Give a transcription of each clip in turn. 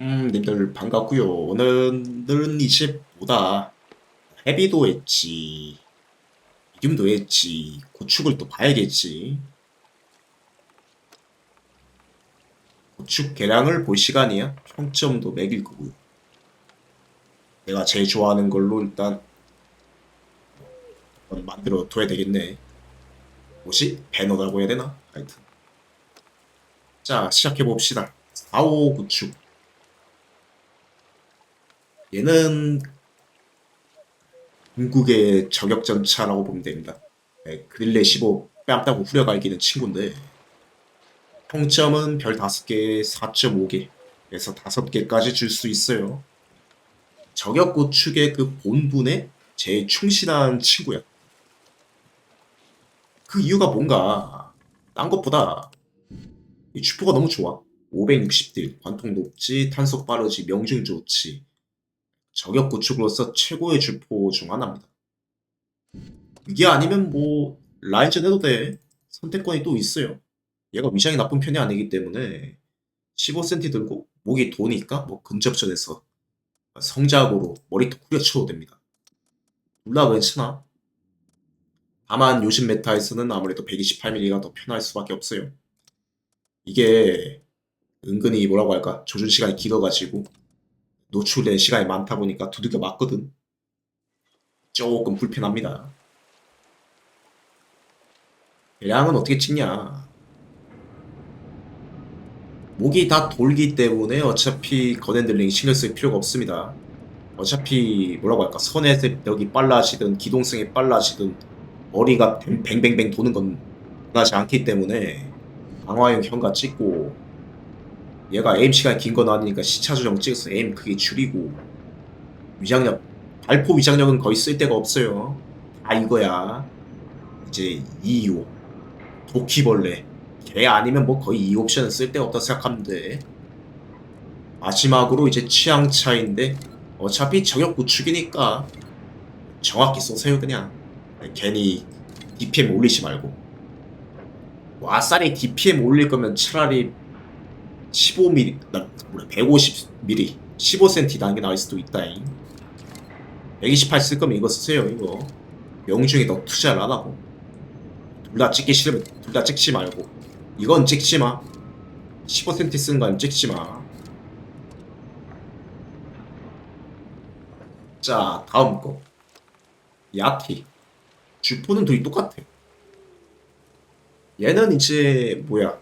음, 님들 반갑고요. 오늘은 이제 보다 헤비도 했지, 미디움도 했지, 고축을 또 봐야겠지. 고축 계량을 볼 시간이야. 평점도 매길 거고요. 내가 제일 좋아하는 걸로 일단 만들어 둬야 되겠네. 뭐지? 배너라고 해야 되나? 하여튼. 자, 시작해 봅시다. 4호 구축. 얘는 중국의 저격전차라고 보면 됩니다. 네, 그릴레 15 뺨따고 후려갈기는 친구인데 평점은 별 5개, 4.5개 그래서 5개까지 줄 수 있어요. 저격 고축의 그 본분에 제일 충실한 친구야. 그 이유가 뭔가 딴 것보다 이 주포가 너무 좋아. 560딜, 관통 높지, 탄속 빠르지, 명중 좋지. 저격 구축으로서 최고의 주포 중 하나입니다. 이게 아니면 뭐 라인전 해도 돼. 선택권이 또 있어요. 얘가 위장이 나쁜 편이 아니기 때문에 15cm 들고 목이 도니까 뭐 근접전에서 성작으로 머리통 후려쳐도 됩니다. 몰라 괜찮아. 다만 요즘 메타에서는 아무래도 128mm가 더 편할 수밖에 없어요. 이게 은근히 뭐라고 할까 조준 시간이 길어가지고 노출된 시간이 많다 보니까 두들겨 맞거든. 조금 불편합니다. 대량은 어떻게 찍냐? 목이 다 돌기 때문에 어차피 건핸들링 신경 쓸 필요가 없습니다. 어차피 뭐라고 할까 선의 벽이 빨라지든 기동성이 빨라지든 머리가 뱅- 뱅뱅뱅 도는 건 변하지 않기 때문에 방화용 현가 찍고 얘가 에임 시간이 긴 건 아니니까 시차 조정 찍어서 에임 크게 줄이고. 위장력 발포 위장력은 거의 쓸 데가 없어요. 다 이거야. 이제 2호 도끼벌레. 걔 아니면 뭐 거의 이 옵션은 쓸 데가 없다 생각하면 돼. 마지막으로 이제 취향 차인데 어차피 저격 구축이니까 정확히 쏘세요 그냥. 괜히 DPM 올리지 말고. 와싸리 DPM 올릴 거면 차라리 15mm, 나 뭐래 150mm, 15cm 단계 나올 수도 있다잉. 128 쓸 거면 이거 쓰세요 이거. 명중에 너 투자를 안 하고. 둘 다 찍기 싫으면 둘 다 찍지 말고. 이건 찍지 마. 15cm 쓰는 건 찍지 마. 자 다음 거. 야티. 주포는 둘이 똑같아. 얘는 이제 뭐야?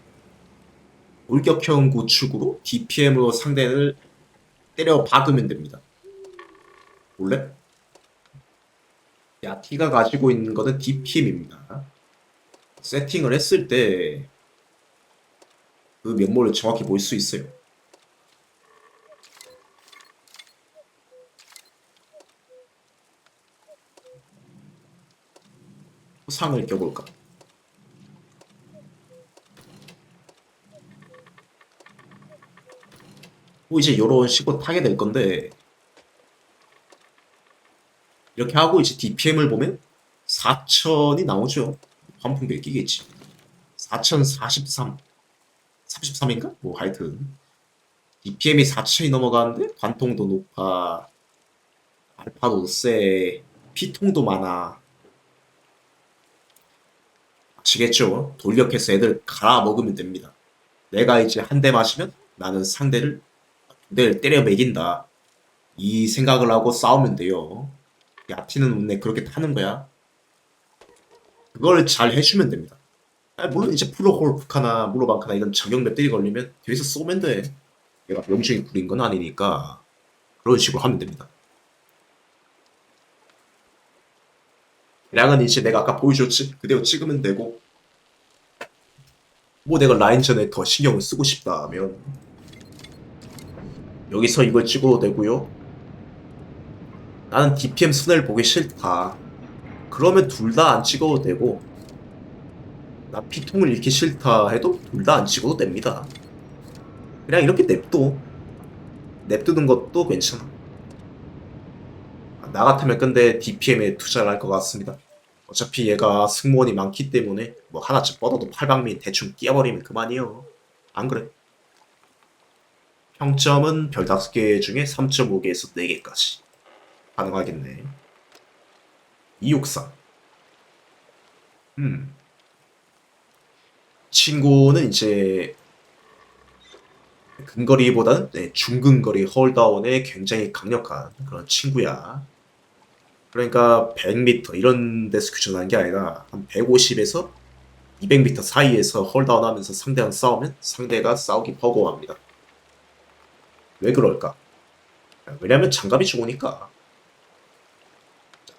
돌격형 구축으로 DPM으로 상대를 때려 박으면 됩니다. 원래 야티가 가지고 있는 거는 DPM입니다. 세팅을 했을 때 그 면모를 정확히 볼 수 있어요. 상을 껴볼까? 뭐 이제 요런 식으로 타게 될 건데 이렇게 하고 이제 DPM을 보면 4000이 나오죠. 환풍기에 끼겠지. 4043 33인가? 뭐 하여튼 DPM이 4000이 넘어가는데 관통도 높아 알파도 세 피통도 많아 아시겠죠? 돌격해서 애들 갈아 먹으면 됩니다. 내가 이제 한대 맞으면 나는 상대를 두 대를 때려 매긴다. 이 생각을 하고 싸우면 돼요. 야티는 원래 그렇게 타는 거야. 그걸 잘 해주면 됩니다. 아, 물론 이제 프로 홀프카나 무로방카나 이런 저격 맵들이 걸리면 뒤에서 쏘면 돼. 얘가 명중이 구린 건 아니니까 그런 식으로 하면 됩니다. 양은 이제 내가 아까 보여줬지? 그대로 찍으면 되고 뭐 내가 라인 전에 더 신경을 쓰고 싶다면 여기서 이걸 찍어도 되고요. 나는 DPM 순위를 보기 싫다. 그러면 둘 다 안 찍어도 되고 나 피통을 잃기 싫다 해도 둘 다 안 찍어도 됩니다. 그냥 이렇게 냅둬. 냅두는 것도 괜찮아. 나 같으면 근데 DPM에 투자를 할 것 같습니다. 어차피 얘가 승무원이 많기 때문에 뭐 하나쯤 뻗어도 팔방민 대충 끼워버리면 그만이요. 안 그래? 평점은 별 5개 중에 3.5개에서 4개까지 가능하겠네. 263. 음. 친구는 이제 근거리보다는 네, 중근거리 홀다운에 굉장히 강력한 그런 친구야. 그러니까 100m 이런 데서 규정하는 게 아니라 한 150에서 200m 사이에서 홀다운 하면서 상대랑 싸우면 상대가 싸우기 버거워합니다. 왜 그럴까? 왜냐면 장갑이 좋으니까.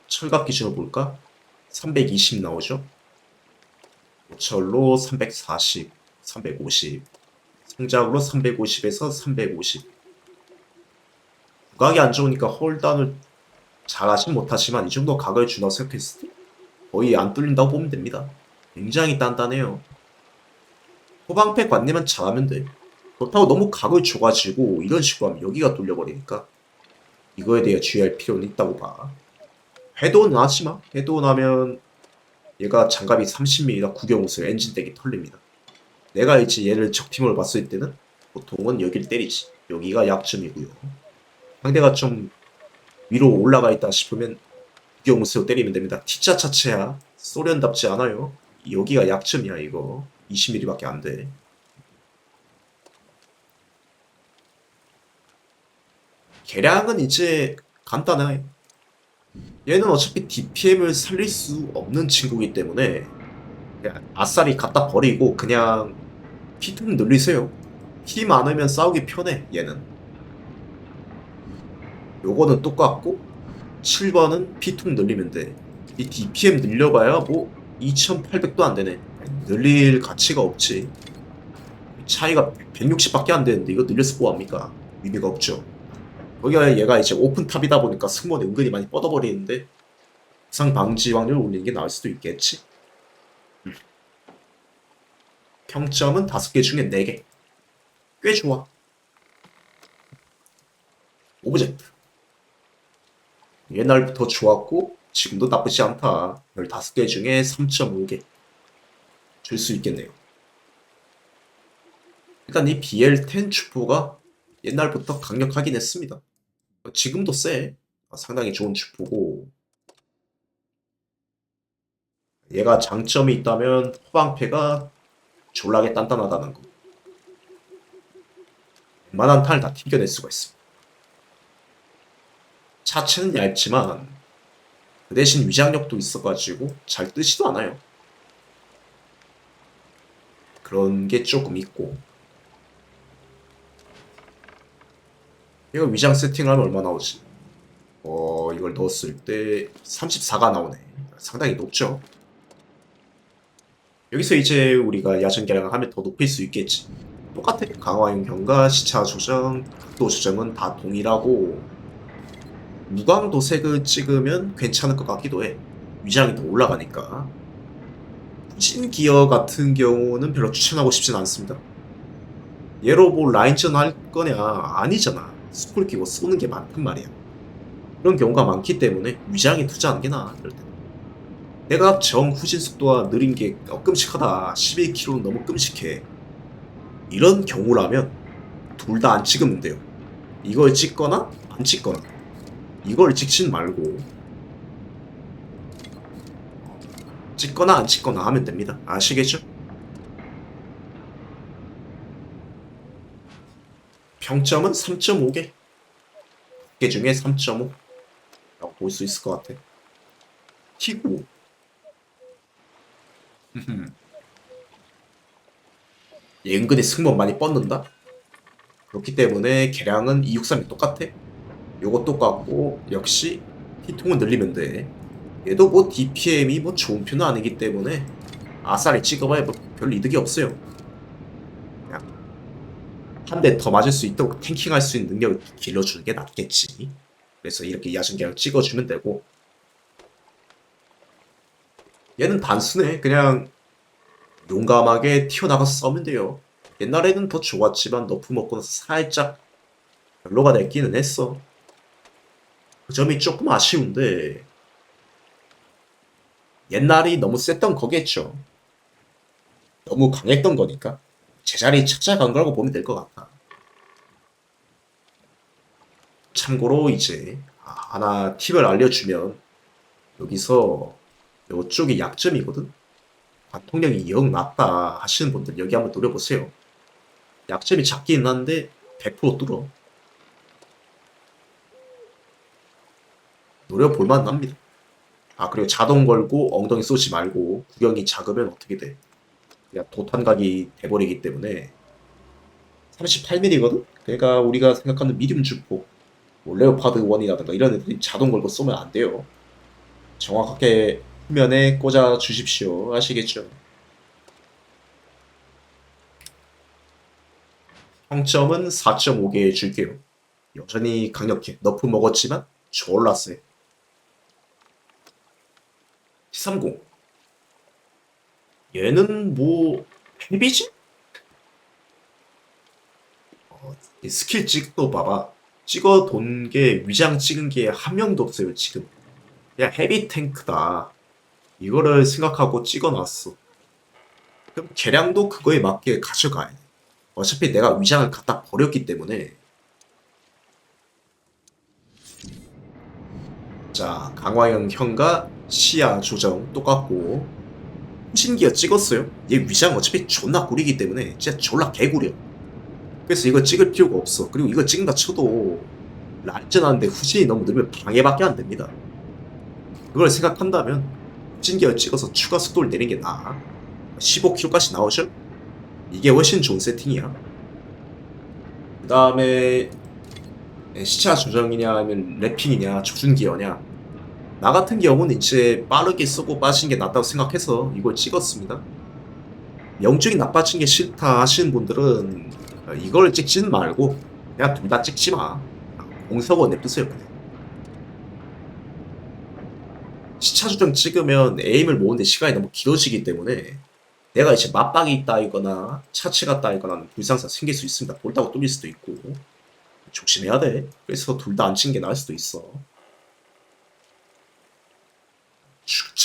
철갑 기준으로 볼까? 320 나오죠? 철로 340, 350, 성작으로 350에서 350. 부각이 안 좋으니까 홀다운을 잘하진 못하지만 이 정도 각을 준다고 생각했을 때 거의 안 뚫린다고 보면 됩니다. 굉장히 단단해요. 호방패 관리만 잘하면 돼. 그렇다고 너무 각을 줘가지고 이런 식으로 하면 여기가 뚫려버리니까 이거에 대해 주의할 필요는 있다고 봐. 해도는 하지마. 해도는 하면 얘가 장갑이 30mm라 구경옷을 엔진덱이 털립니다. 내가 이제 얘를 적팀으로 봤을 때는 보통은 여기를 때리지. 여기가 약점이고요. 상대가 좀 위로 올라가 있다 싶으면 구경옷으로 때리면 됩니다. T자 자체야 소련답지 않아요. 여기가 약점이야 이거. 20mm밖에 안 돼. 계량은 이제 간단해. 얘는 어차피 DPM을 살릴 수 없는 친구이기 때문에 아싸리 갖다 버리고 그냥 피좀 늘리세요. 피 많으면 싸우기 편해 얘는. 요거는 똑같고 7번은 피통 늘리면 돼. 이 DPM 늘려봐야 뭐 2800도 안 되네. 늘릴 가치가 없지. 차이가 160밖에 안 되는데 이거 늘려서 뭐합니까? 의미가 없죠. 거기가 얘가 이제 오픈탑이다 보니까 승무원이 은근히 많이 뻗어버리는데 부상 방지 확률을 올리는 게 나을 수도 있겠지. 음. 평점은 5개 중에 4개. 꽤 좋아. 오브젝트. 옛날부터 좋았고 지금도 나쁘지 않다. 15개 중에 3.5개 줄 수 있겠네요. 일단 이 BL10 주포가 옛날부터 강력하긴 했습니다. 지금도 세. 상당히 좋은 주포고 얘가 장점이 있다면 호방패가 졸라게 단단하다는 거. 웬만한 탄을 다 튕겨낼 수가 있습니다. 차체는 얇지만 그 대신 위장력도 있어가지고 잘 뜨지도 않아요. 그런 게 조금 있고 이거 위장 세팅을 하면 얼마 나오지? 어 이걸 넣었을 때 34가 나오네. 상당히 높죠? 여기서 이제 우리가 야전 계량을 하면 더 높일 수 있겠지. 똑같아. 강화 영경과 시차 조정, 각도 조정은 다 동일하고 무광 도색을 찍으면 괜찮을 것 같기도 해. 위장이 더 올라가니까. 진 기어 같은 경우는 별로 추천하고 싶진 않습니다. 얘로 뭐 라인전 할 거냐? 아니잖아. 스쿨 끼고 쏘는 게 많단 말이야. 그런 경우가 많기 때문에 위장에 투자하는 게 나아. 이럴 때. 내가 정 후진 속도가 느린 게 어, 끔찍하다. 11km는 너무 끔찍해. 이런 경우라면 둘 다 안 찍으면 돼요. 이걸 찍거나 안 찍거나. 이걸 찍진 말고 찍거나 안 찍거나 하면 됩니다. 아시겠죠? 평점은 3.5개. 개 중에 3.5라고 볼 수 있을 것 같아. T9. 얘 은근히 승무원 많이 뻗는다? 그렇기 때문에 개량은 263이 똑같아. 요거 똑같고 역시 T통은 늘리면 돼. 얘도 뭐 DPM이 뭐 좋은 편은 아니기 때문에 아싸리 찍어봐야 뭐 별 이득이 없어요. 한 대 더 맞을 수 있도록 탱킹할 수 있는 능력을 길러주는 게 낫겠지. 그래서 이렇게 야전계를 찍어주면 되고 얘는 단순해. 그냥 용감하게 튀어나가서 싸우면 돼요. 옛날에는 더 좋았지만 너프 먹고 나서 살짝 별로가 됐기는 했어. 그 점이 조금 아쉬운데 옛날이 너무 셌던 거겠죠. 너무 강했던 거니까 제자리 찾아간 거라고 보면 될 것 같아. 참고로 이제 하나 팁을 알려주면 여기서 이쪽이 약점이거든. 관통력이 영 낮다 하시는 분들 여기 한번 노려보세요. 약점이 작긴 한데 100% 뚫어. 노려볼만 합니다. 아 그리고 자동 걸고 엉덩이 쏘지 말고 구경이 작으면 어떻게 돼? 그냥 도탄각이 돼버리기 때문에 38mm거든? 그러니까 우리가 생각하는 미디움 주포 뭐 레오파드 1이라든가 이런 애들이 자동 걸고 쏘면 안 돼요. 정확하게 화면에 꽂아 주십시오. 아시겠죠? 평점은 4.5개 줄게요. 여전히 강력해. 너프 먹었지만 졸라 세. T30. 얘는 뭐 헤비지? 어, 이 스킬 찍도 봐봐. 찍어 돈 게 위장 찍은 게 한 명도 없어요 지금. 그냥 헤비 탱크다. 이거를 생각하고 찍어놨어. 그럼 개량도 그거에 맞게 가져가야 돼. 어차피 내가 위장을 갖다 버렸기 때문에. 자, 강화영 형과 시야 조정 똑같고. 신기어 찍었어요. 얘 위장 어차피 존나 구리기 때문에 진짜 졸라 개구려. 그래서 이거 찍을 필요가 없어. 그리고 이거 찍는다 쳐도 란전하는데 후진이 너무 느리면 방해밖에 안 됩니다. 그걸 생각한다면 후진기어 찍어서 추가 속도를 내는 게 나아. 15km까지 나오죠? 이게 훨씬 좋은 세팅이야. 그 다음에 시차 조정이냐 아니면 랩핑이냐 조준기어냐 나 같은 경우는 이제 빠르게 쓰고 빠진 게 낫다고 생각해서 이걸 찍었습니다. 영적이 나빠진 게 싫다 하시는 분들은 이걸 찍지는 말고 그냥 둘 다 찍지 마. 공석원 냅두세요 그냥. 시차 조정 찍으면 에임을 모으는데 시간이 너무 길어지기 때문에 내가 이제 맞박이 있다 이거나 차치 같다 이거나 불상사 생길 수 있습니다. 볼다고 뚫릴 수도 있고 조심해야 돼. 그래서 둘 다 안 친 게 나을 수도 있어.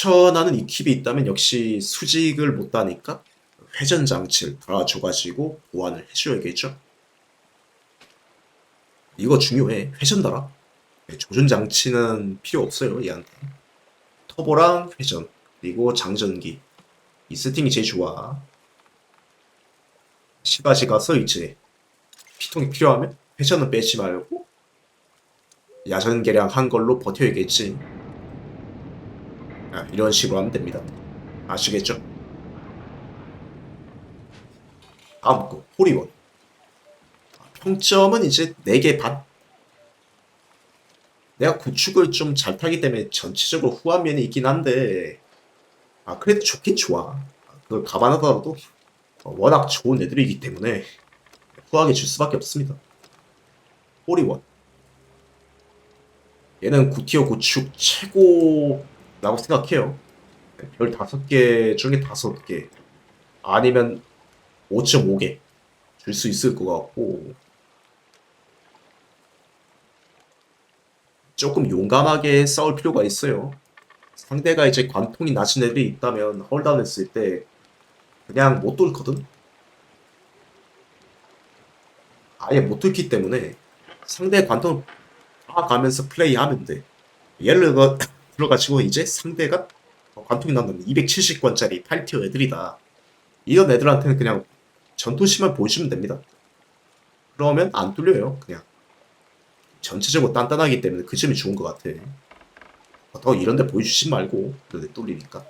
추천하는 이 팁이 있다면 역시 수직을 못 다니까 회전 장치를 달아줘가지고 보완을 해줘야겠죠. 이거 중요해. 회전 달아. 네, 조준 장치는 필요 없어요 얘한테. 터보랑 회전 그리고 장전기 이 세팅이 제일 좋아. 시가지 가서 이제 피통이 필요하면 회전은 빼지 말고 야전 계량 한 걸로 버텨야겠지. 아, 이런 식으로 하면 됩니다. 아시겠죠? 다음 거 호리원. 아, 평점은 이제 4개 반. 내가 구축을 좀 잘 타기 때문에 전체적으로 후한 면이 있긴 한데 아 그래도 좋긴 좋아. 그걸 감안하더라도 워낙 좋은 애들이기 때문에 후하게 줄 수밖에 없습니다. 호리원. 얘는 구티어 구축 최고 라고 생각해요. 별 다섯 개 중에 다섯 개 아니면 5.5개 줄 수 있을 것 같고 조금 용감하게 싸울 필요가 있어요. 상대가 이제 관통이 낮은 애들이 있다면 헐다운 했을 때 그냥 못 뚫거든. 아예 못 뚫기 때문에 상대 관통을 가면서 플레이하면 돼. 예를 들어 들어가지고 이제 상대가 관통이 난다면 270권짜리 8티어 애들이다. 이런 애들한테는 그냥 전투심을 보여주면 됩니다. 그러면 안 뚫려요, 그냥. 전체적으로 단단하기 때문에 그 점이 좋은 것 같아. 더 이런 데 보여주지 말고 그런데 뚫리니까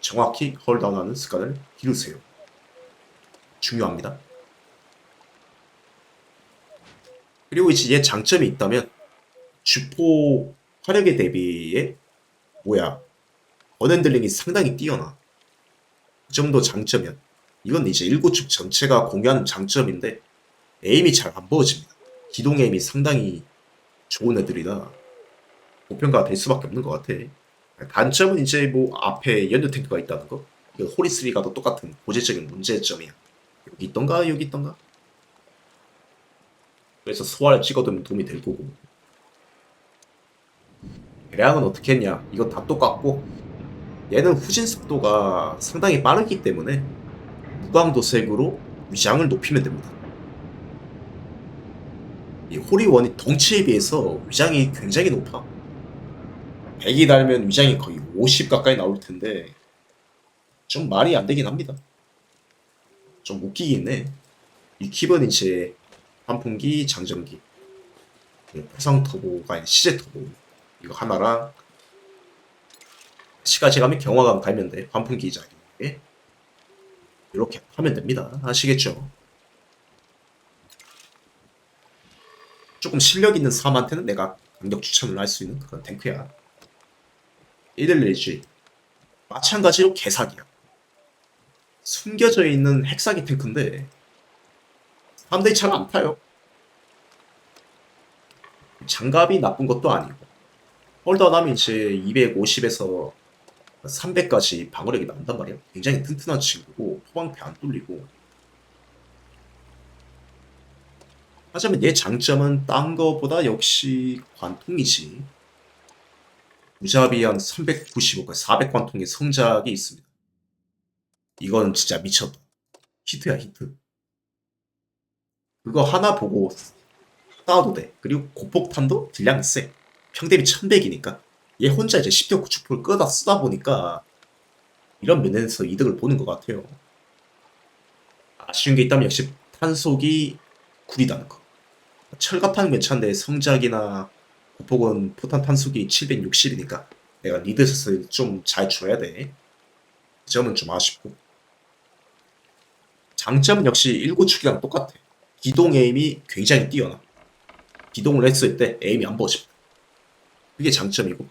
정확히 헐다운하는 습관을 기르세요. 중요합니다. 그리고 이제 얘 장점이 있다면 주포 화력에 대비해 뭐야 언핸들링이 상당히 뛰어나. 그 정도 장점이야. 이건 이제 일고축 전체가 공유하는 장점인데 에임이 잘 안 보여집니다. 기동 에임이 상당히 좋은 애들이라 고평가가 될 수밖에 없는 것 같아. 단점은 이제 뭐 앞에 연료 탱크가 있다는 거. 그 호리3가도 똑같은 고질적인 문제점이야. 여기 있던가 여기 있던가. 그래서 소화를 찍어두면 도움이 될 거고. 대량은 어떻게 했냐? 이거 다 똑같고 얘는 후진 속도가 상당히 빠르기 때문에 무광도색으로 위장을 높이면 됩니다. 이 호리원이 덩치에 비해서 위장이 굉장히 높아. 100이 달면 위장이 거의 50 가까이 나올 텐데 좀 말이 안 되긴 합니다. 좀 웃기긴 해. 이 킵은 이제 환풍기, 장전기, 포상 터보가 아닌 시제 터보 이거 하나랑 시가제감이 경화감 갈면 돼. 환풍기 자리에 이렇게 하면 됩니다. 아시겠죠? 조금 실력 있는 사람한테는 내가 강력 추천을 할 수 있는 그런 탱크야. 111G 마찬가지로 개사기야. 숨겨져 있는 핵사기 탱크인데 사람들이 잘 안 타요. 장갑이 나쁜 것도 아니고 홀더남이 이제 250에서 300까지 방어력이 나온단 말이야. 굉장히 튼튼한 친구고 포방패 안 뚫리고 하지만 얘 장점은 딴 거보다 역시 관통이지. 무자비 한 395가 400 관통의 성작이 있습니다. 이건 진짜 미쳤다. 히트야 히트. 그거 하나 보고 싸워도 돼. 그리고 고폭탄도 딜량이 세. 평대비 1100이니까. 얘 혼자 이제 10대 구축포를 끄다 쓰다 보니까 이런 면에서 이득을 보는 것 같아요. 아쉬운 게 있다면 역시 탄속이 구리다는 거. 철갑탄 괜찮은데 성작이나 고폭은 포탄 탄속이 760이니까 내가 리드샷을 좀잘 줘야 돼. 그 점은 좀 아쉽고. 장점은 역시 1구축이랑 똑같아. 기동 에임이 굉장히 뛰어나. 기동을 했을 때 에임이 안 버집니다. 그게 장점이고.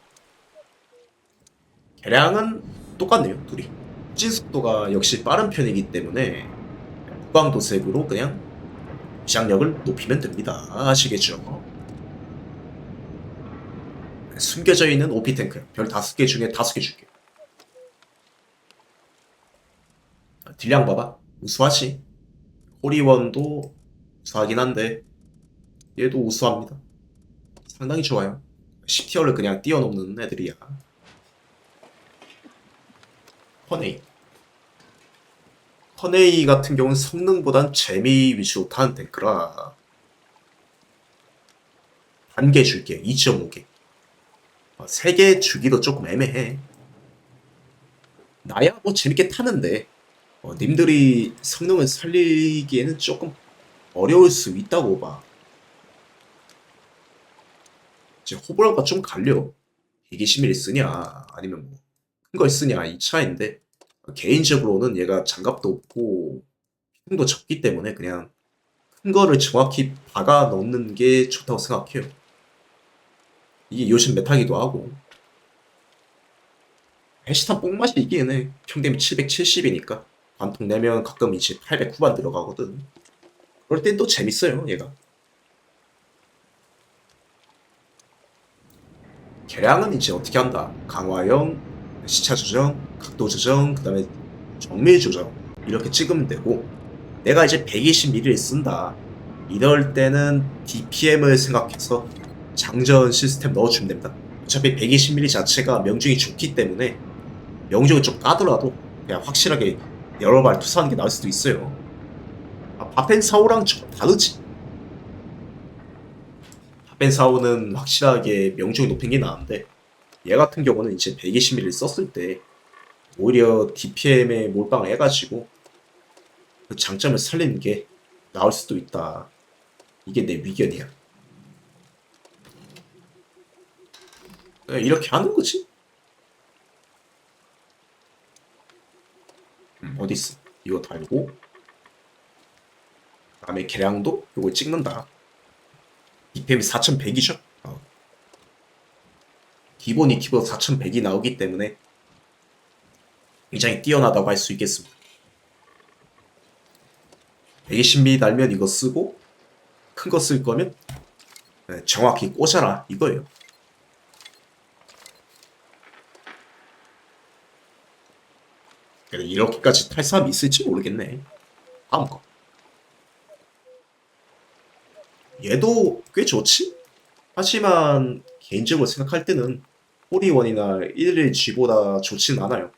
개량은 똑같네요, 둘이. 후진 속도가 역시 빠른 편이기 때문에 무광도색으로 그냥 위장력을 높이면 됩니다. 아시겠죠? 숨겨져 있는 OP 탱크 별 5개 중에 5개 줄게. 딜량 봐봐. 우수하지. 호리원도 우수하긴 한데 얘도 우수합니다. 상당히 좋아요. 10티어를 그냥 뛰어넘는 애들이야. 허네이. 허네이 같은 경우는 성능보단 재미 위주로 타는 탱크라 한 개 줄게. 2.5개. 세개 주기도 조금 애매해. 나야 뭐 재밌게 타는데 어, 님들이 성능을 살리기에는 조금 어려울 수 있다고 봐. 이제 호불호가 좀 갈려. 11을 쓰냐 아니면 뭐큰걸 쓰냐 이 차인데 개인적으로는 얘가 장갑도 없고 힘도 적기 때문에 그냥 큰 거를 정확히 박아 넣는 게 좋다고 생각해요. 이게 요즘 메타기도 하고 해시탄 뽕맛이 이기는 해. 평균 770이니까 관통 내면 가끔 이제 800 후반 들어가거든. 그럴 땐 또 재밌어요, 얘가. 개량은 이제 어떻게 한다? 강화형, 시차 조정, 각도 조정, 그 다음에 정밀 조정 이렇게 찍으면 되고 내가 이제 120mm를 쓴다. 이럴 때는 DPM을 생각해서 장전 시스템 넣어주면 됩니다. 어차피 120mm 자체가 명중이 좋기 때문에 명중을 좀 까더라도 그냥 확실하게 여러 발 투사하는 게 나을 수도 있어요. 아, 바펜 사오랑 좀 다르지. 바펜사오는 확실하게 명중이 높은 게 나은데 얘 같은 경우는 이제 120mm 썼을 때 오히려 DPM에 몰빵을 해가지고 그 장점을 살리는 게 나을 수도 있다. 이게 내 위견이야. 네, 이렇게 하는 거지. 음, 어디 있어? 이거 달고 다음에 계량도 이걸 찍는다. DPM이 4100이죠. 어. 기본이 기본 4100이 나오기 때문에 굉장히 뛰어나다고 할 수 있겠습니다. 120mm 달면 이거 쓰고 큰 거 쓸 거면 네, 정확히 꽂아라 이거예요. 이렇게까지 탈 사람이 있을지 모르겠네. 다음 거. 얘도 꽤 좋지? 하지만 개인적으로 생각할 때는 호리원이나 11G보다 좋지는 않아요.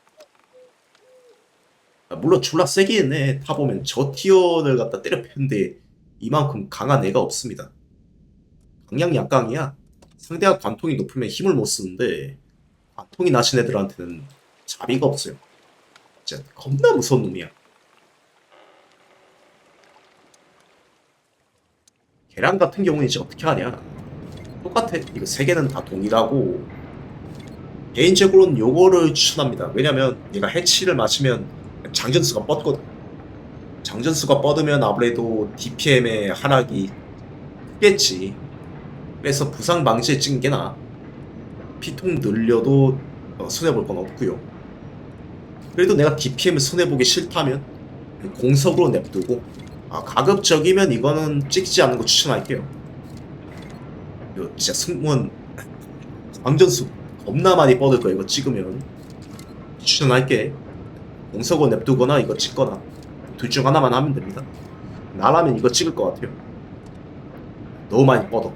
아, 물론 졸라 세긴 해. 타보면 저 티어를 갖다 때려 패는데 이만큼 강한 애가 없습니다. 방향 약강이야. 상대가 관통이 높으면 힘을 못 쓰는데 관통이 나신 애들한테는 자비가 없어요. 진짜 겁나 무서운 놈이야. 계란 같은 경우는 이제 어떻게 하냐? 똑같아. 이거 세 개는 다 동일하고 개인적으로는 요거를 추천합니다. 왜냐면 얘가 해치를 맞으면 장전수가 뻗거든. 장전수가 뻗으면 아무래도 DPM의 하락이 크겠지. 그래서 부상 방지에 찍은 게 나아. 피통 늘려도 어, 손해볼 건 없고요. 그래도 내가 DPM을 손해보기 싫다면 공석으로 냅두고 아, 가급적이면 이거는 찍지 않는 거 추천할게요. 이거 진짜 승무원 광전수 겁나 많이 뻗을 거야 이거 찍으면 추천할게. 공석으로 냅두거나 이거 찍거나 둘 중 하나만 하면 됩니다. 나라면 이거 찍을 것 같아요. 너무 많이 뻗어.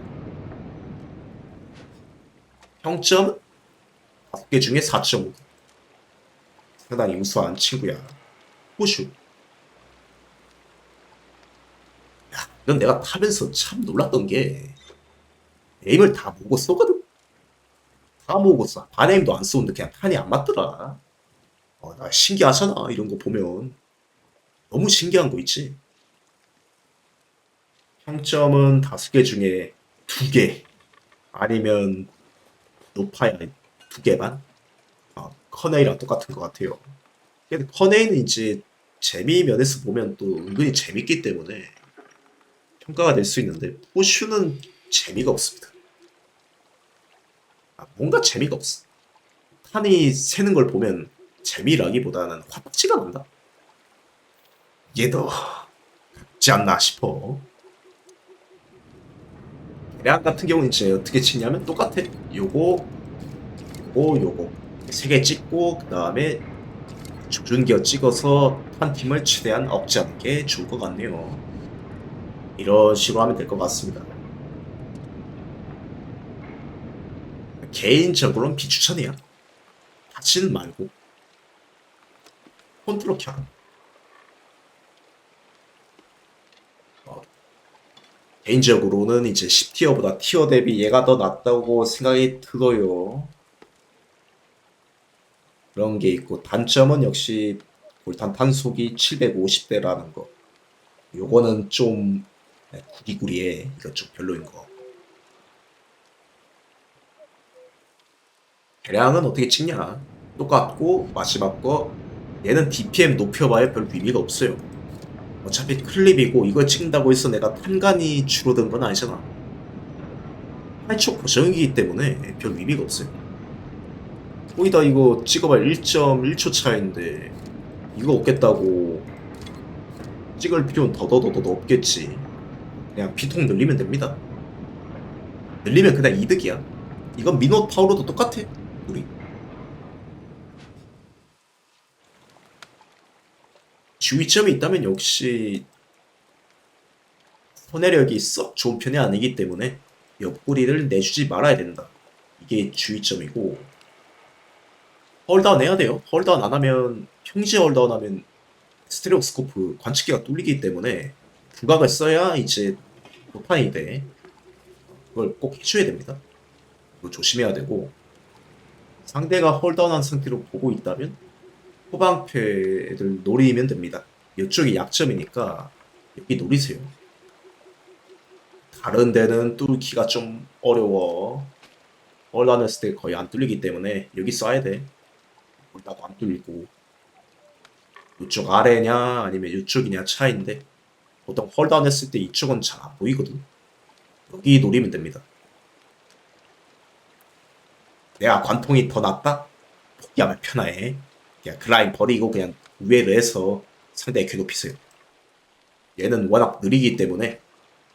평점 5개 중에 4.5. 상당히 우수한 친구야. 호슈. 야, 이건 내가 타면서 참 놀랐던 게 에임을 다 보고 쏘거든. 다 보고 쏴. 반에임도 안 쏘는데 그냥 판이 안 맞더라. 어, 나 신기하잖아. 이런 거 보면. 너무 신기한 거 있지. 평점은 다섯 개 중에 두 개. 아니면 높아야 두 개만. 어, 커네이랑 똑같은 것 같아요. 근데 커네이는 이제 재미 면에서 보면 또 은근히 재밌기 때문에 평가가 될 수 있는데 포슈는 재미가 없습니다. 아, 뭔가 재미가 없어. 탄이 새는 걸 보면 재미라기보다는 화박지가 난다. 얘도 같지 않나 싶어. 계량 같은 경우는 이제 어떻게 치냐면 똑같아. 요거, 요거, 요거 세 개 찍고 그 다음에 조준기어 찍어서 한 팀을 최대한 억제하는 게 좋을 것 같네요. 이런 식으로 하면 될 것 같습니다. 개인적으로는 비추천이야. 다치는 말고 컨트롤 켜. 어, 개인적으로는 이제 10티어보다 티어 대비 얘가 더 낫다고 생각이 들어요. 그런 게 있고 단점은 역시 골탄 탄속이 750대라는 거. 요거는 좀 네, 구리구리해. 이거 좀 별로인 거. 대량은 어떻게 찍냐? 똑같고 마지막 거 얘는 DPM 높여봐야 별 의미가 없어요. 어차피 클립이고 이걸 찍는다고 해서 내가 탄간이 줄어든 건 아니잖아. 8초 고정이기 때문에 별 의미가 없어요. 거기다 이거 찍어봐 1.1초 차인데 이거 없겠다고 찍을 필요는 더더더더 없겠지. 그냥 비통 늘리면 됩니다. 늘리면 그냥 이득이야. 이건 미노타우로도 똑같아. 우리. 주의점이 있다면 역시 손해력이 썩 좋은 편이 아니기 때문에 옆구리를 내주지 말아야 된다. 이게 주의점이고 헐다운 해야 돼요. 헐다운 안 하면 평지 헐다운 하면 스테레오스코프 관측기가 뚫리기 때문에 부각을 써야 이제 돼. 그걸 꼭 해줘야 됩니다. 이거 조심해야 되고 상대가 홀다운한 상태로 보고 있다면 후방패를 노리면 됩니다. 이쪽이 약점이니까 여기 노리세요. 다른 데는 뚫기가 좀 어려워. 했을 때 거의 안 뚫리기 때문에 여기 써야 돼. 홀다도 안 뚫리고 이쪽 아래냐 아니면 이쪽이냐 차인데 보통 홀다운 했을 때 이쪽은 잘 안 보이거든. 여기 노리면 됩니다. 내가 관통이 더 낫다? 포기하면 편하해. 그냥 그 라인 버리고 그냥 우회를 해서 상대에 괴롭히세요. 얘는 워낙 느리기 때문에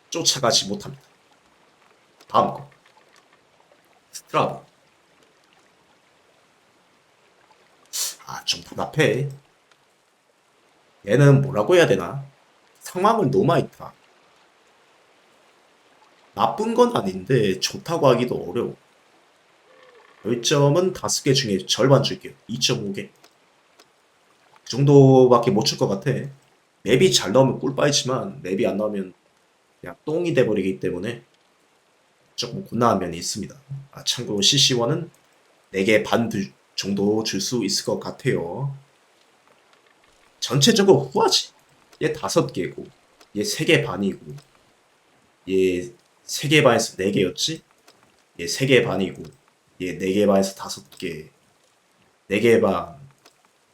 쫓아가지 못합니다. 다음 거. 스트라브. 아, 좀 답답해. 얘는 뭐라고 해야 되나? 상황을 너무 많이 타. 나쁜 건 아닌데 좋다고 하기도 어려워. 별점은 다섯 개 중에 절반 줄게요. 2.5개. 그 정도밖에 못 줄 것 같아. 맵이 잘 나오면 꿀빠이지만 맵이 안 나오면 그냥 똥이 돼버리기 때문에 조금 곤란한 면이 있습니다. 아, 참고로 CC1은 4개 반 두- 정도 줄 수 있을 것 같아요. 전체적으로 후하지. 얘 5개고, 얘 3개 반이고, 얘 3개 반에서 4개였지? 얘 3개 반이고, 얘 4개 반에서 5개, 4개 반,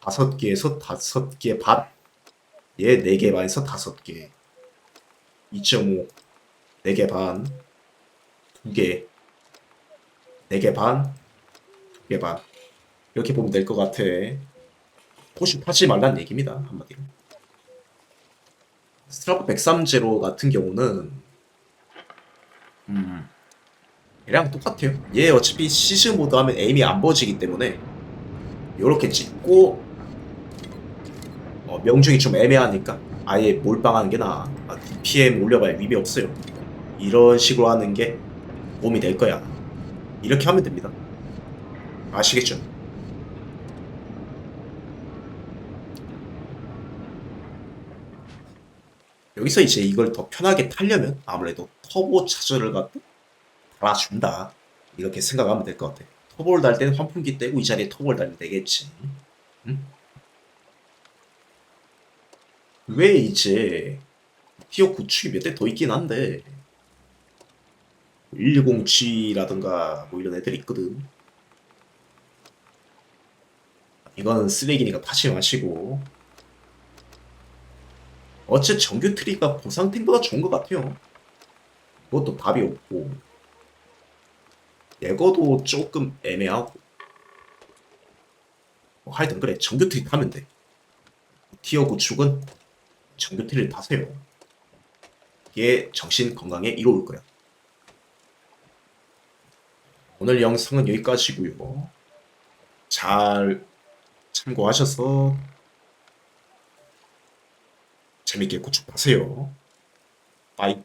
5개에서 5개 반, 얘 4개 반에서 5개, 2.5, 4개 반, 2개, 4개 반, 2개 반. 이렇게 보면 될 것 같아. 호십하지 말란 얘기입니다. 한마디로. 스트라프 130 같은 경우는 음 얘랑 똑같아요. 얘 어차피 시즈 모드 하면 에임이 안 버지기 때문에 이렇게 찍고 어, 명중이 좀 애매하니까 아예 몰빵하는 게 나아. 아, DPM 올려봐야 의미 없어요. 이런 식으로 하는 게 도움이 될 거야. 이렇게 하면 됩니다. 아시겠죠? 여기서 이제 이걸 더 편하게 타려면 아무래도 터보 차저를 갖다 달아준다. 이렇게 생각하면 될 것 같아. 터보를 달 때는 환풍기 떼고 이 자리에 터보를 달면 되겠지. 응? 왜 이제 티어 구축이 몇 대 더 있긴 한데 110G라든가 뭐 이런 애들이 있거든. 이건 쓰레기니까 파지 마시고 어째 정규 트리가 보상템보다 좋은 것 같아요. 그것도 답이 없고 예거도 조금 애매하고 뭐 하여튼 그래 정규 트리 타면 돼. 티어 구축은 정규 트리를 타세요. 이게 정신 건강에 이로울 거야. 오늘 영상은 여기까지고요. 잘 참고하셔서 재밌게 구축하세요. 빠이.